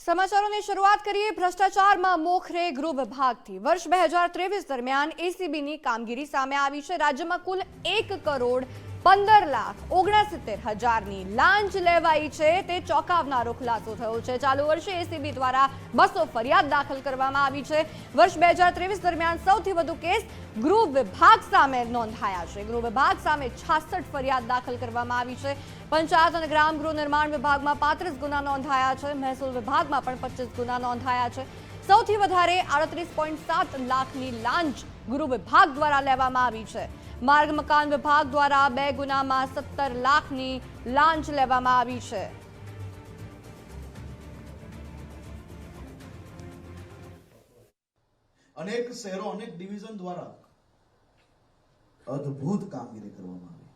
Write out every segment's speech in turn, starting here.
સમાચારોની શરૂઆત કરીએ ભ્રષ્ટાચારમાં મોખરે ગૃહ વિભાગથી. વર્ષ બે હજાર ત્રેવીસ દરમિયાન એસીબીની કામગીરી સામે આવી છે. રાજ્યમાં કુલ એક કરોડ પંદર લાખ ઓગણસિત્તેર હજારની લાંચ લેવાઈ છે. તે ચોંકાવનારો ખુલાસો થયો છે. ચાલુ વર્ષે એસીબી દ્વારા બસો ફરિયાદ દાખલ કરવામાં આવી છે. વર્ષ બે હજાર ત્રેવીસ દરમિયાન સૌથી વધુ કેસ ગૃહ વિભાગ સામે નોંધાયા છે. ગૃહ વિભાગ સામે છાસઠ ફરિયાદ દાખલ કરવામાં આવી છે. પંચાયત અને ગ્રામ ગૃહ નિર્માણ વિભાગમાં પાંત્રીસ ગુના નોંધાયા છે. મહેસૂલ વિભાગમાં પણ પચીસ ગુના નોંધાયા છે. સૌથી વધારે આડત્રીસ પોઈન્ટ સાત લાખની લાંચ ગૃહ વિભાગ દ્વારા લેવામાં આવી છે. માર્ગ મકાન વિભાગ દ્વારા બે ગુનામાં સત્તર લાખની લાંચ લેવામાં આવી છે. અનેક શહેરો, અનેક ડિવિઝન દ્વારા અદ્ભુત કામગીરી કરવામાં આવી.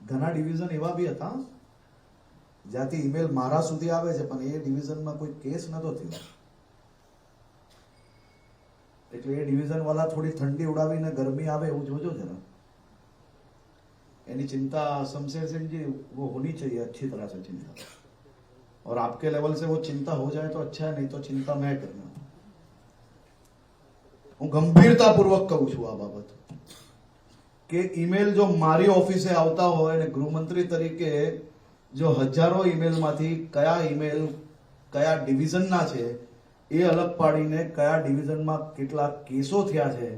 ઘણા ડિવિઝન એવા બી હતા જ્યાંથી ઈમેલ મારા સુધી આવે છે, પણ એ ડિવિઝનમાં કોઈ કેસ નતો થયો. એટલે એ ડિવિઝન વાળા થોડી ઠંડી ઉડાવીને ગરમી આવે એવું જોજો જરા એની चिंता शमशेर सिंह जी वो होनी चाहिए अच्छी तरह से चिंता और आपके लेवल से वो चिंता हो जाए तो अच्छा है नहीं तो चिंता मैं करना હું ગંભીરતાપૂર્વક કહું છું આ બાબત કે ઈમેલ જો મારી ઓફિસે આવતા હોય અને ગૃહમંત્રી તરીકે જો હજારો ઈમેલમાંથી કયા ઈમેલ કયા ડિવિઝનના છે એ અલગ પાડીને કયા ડિવિઝનમાં કેટલા કેસો થયા છે,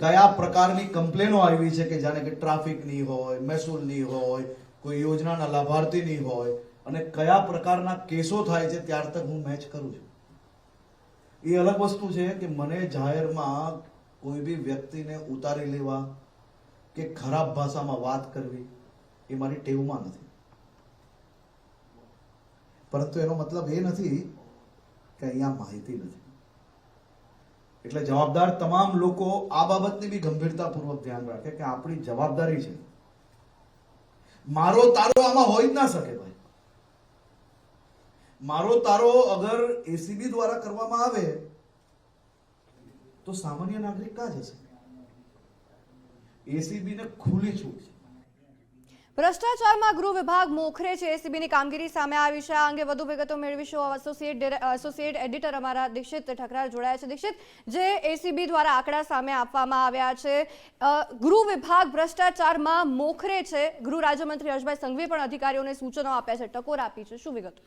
કયા પ્રકારની કમ્પ્લેનો આવી છે કે જાણે કે ટ્રાફિકની હોય મહેસૂલની હોય, કોઈ યોજનાના લાભાર્થીની હોય, અને કયા પ્રકારના કેસો થાય છે ત્યાર તક હું મેચ કરું છું. એ અલગ વસ્તુ છે કે મને જાહેરમાં કોઈ બી વ્યક્તિને ઉતારી લેવા કે ખરાબ ભાષામાં વાત કરવી એ મારી ટેવમાં નથી. પરંતુ એનો મતલબ એ નથી કે અહીંયા માહિતી નથી. એટલે જવાબદાર તમામ લોકો આ બાબતની બી ગંભીરતાપૂર્વક ધ્યાન રાખે કે આપણી જવાબદારી છે. મારો તારો આમાં હોઈ જ ના શકે ભાઈ. મારો તારો અગર એસીબી દ્વારા કરવામાં આવે, તો સામાન્ય નાગરિક કા જશે? એસીબી ને ખુલ્લી છૂટ છે. ભ્રષ્ટાચારમાં ગૃહ વિભાગ મોખરે છે. એસીબીની કામગીરી સામે આવી છે. આ અંગે વધુ વિગતો મેળવીશું. એસોસિએટ એસોસિએટ એડિટર અમારા દીક્ષિત ઠકરાર જોડાયા છે. દીક્ષિત, જે એસીબી દ્વારા આંકડા સામે આપવામાં આવ્યા છે. ગૃહ વિભાગ ભ્રષ્ટાચારમાં મોખરે છે. ગૃહ રાજ્યમંત્રી હર્ષભાઈ સંઘવીએ પણ અધિકારીઓને સૂચનો આપ્યા છે. ટકોર આપી છે. શું વિગતો?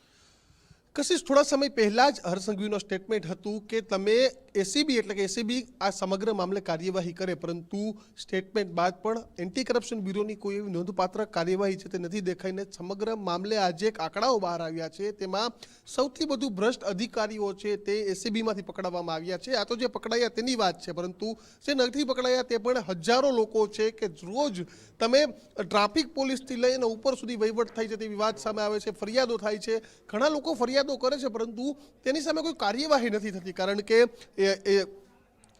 કશિશ, થોડા સમય પહેલા જ હરસંઘવીનો સ્ટેટમેન્ટ હતું કે તમે એસીબી એટલે કે એસીબી આ સમગ્ર મામલે કાર્યવાહી કરે, પરંતુ સ્ટેટમેન્ટ બાદ પણ એન્ટી કરપ્શન બ્યુરોની કોઈ એવી નોંધપાત્ર કાર્યવાહી છે તે નથી દેખાઈને સમગ્ર મામલે આજે એક આંકડાઓ બહાર આવ્યા છે. તેમાં સૌથી વધુ ભ્રષ્ટ અધિકારીઓ છે તે એસીબીમાંથી પકડાવવામાં આવ્યા છે. આ તો જે પકડાયા તેની વાત છે, પરંતુ જે નથી પકડાયા તે પણ હજારો લોકો છે કે રોજ તમે ટ્રાફિક પોલીસથી લઈને ઉપર સુધી વહીવટ થાય છે તેવી વાત સામે આવે છે, ફરિયાદો થાય છે. ઘણા લોકો ફરિયાદો કરે છે પરંતુ તેની સામે કોઈ કાર્યવાહી નથી થતી કારણ કે એ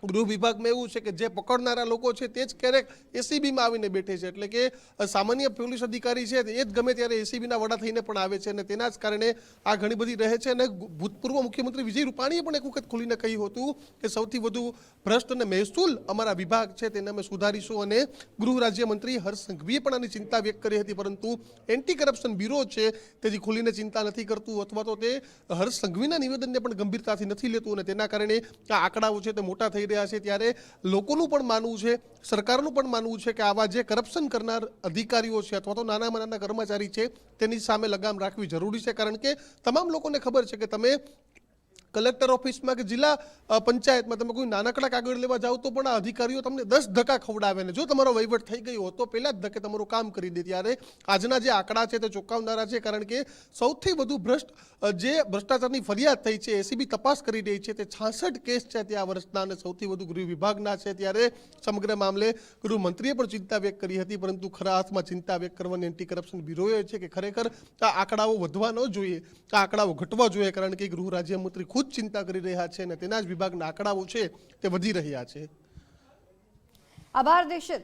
ગૃહ વિભાગમાં એવું છે કે જે પકડનારા લોકો છે તે જ ક્યારેક એસીબીમાં આવીને બેઠે છે. એટલે કે સામાન્ય પોલીસ અધિકારી છે એ જ ગમે ત્યારે એસીબીના વડા થઈને પણ આવે છે અને તેના જ કારણે આ ઘણી બધી રહે છે. અને ભૂતપૂર્વ મુખ્યમંત્રી વિજય રૂપાણીએ પણ એક વખત ખુલીને કહ્યું હતું કે સૌથી વધુ ભ્રષ્ટ અને મહેસૂલ અમારા વિભાગ છે તેને અમે સુધારીશું અને ગૃહ રાજ્યમંત્રી હર્ષ સંઘવીએ પણ આની ચિંતા વ્યક્ત કરી હતી. પરંતુ એન્ટી કરપ્શન બ્યુરો છે તેથી ખુલીને ચિંતા નથી કરતું અથવા તો તે હર્ષ સંઘવીના નિવેદનને પણ ગંભીરતાથી નથી લેતું અને તેના કારણે આ આંકડાઓ છે તે મોટા થઈ રહ્યા છે ત્યારે લોકોનું પણ માનવું છે, સરકારનું પણ માનવું છે કે આવા જે કરપ્શન કરનાર અધિકારીઓ છે અથવા તો નાનામાં નાના કર્મચારી છે, તેની સામે લગામ રાખવી જરૂરી છે. કારણ કે તમામ લોકોને ખબર છે કે તમે કલેક્ટર ઓફિસમાં કે જિલ્લા પંચાયતમાં તમે કોઈ નાનકડા કાગળ લેવા જાઓ તો પણ આ અધિકારીઓ તમને દસ ધક્કા ખવડાવે ને જો તમારો વહીવટ થઈ ગયો હોત તો પહેલા જ ધક્કે તમારું કામ કરી દે ત્યારે આજના જે આંકડા છે તે ચોંકાવનારા છે કારણ કે સૌથી વધુ ભ્રષ્ટ જે ભ્રષ્ટાચારની ફરિયાદ થઈ છે, એસીબી તપાસ કરી રહી છે તે છાસઠ કેસ છે તે આ વર્ષના અને સૌથી વધુ ગૃહ વિભાગના છે ત્યારે સમગ્ર મામલે ગૃહમંત્રીએ પણ ચિંતા વ્યક્ત કરી હતી પરંતુ ખરા અર્થમાં ચિંતા વ્યક્ત કરવાની એન્ટી કરપ્શન બ્યુરોએ છે કે ખરેખર આ આંકડાઓ વધવા ન જોઈએ, આ આંકડાઓ ઘટવા જોઈએ કારણ કે ગૃહ રાજ્યમંત્રી ખુદ ચિંતા કરી રહ્યા છે અને તેના જ વિભાગના આંકડાઓ છે તે વધી રહ્યા છે. આભાર દીક્ષિત.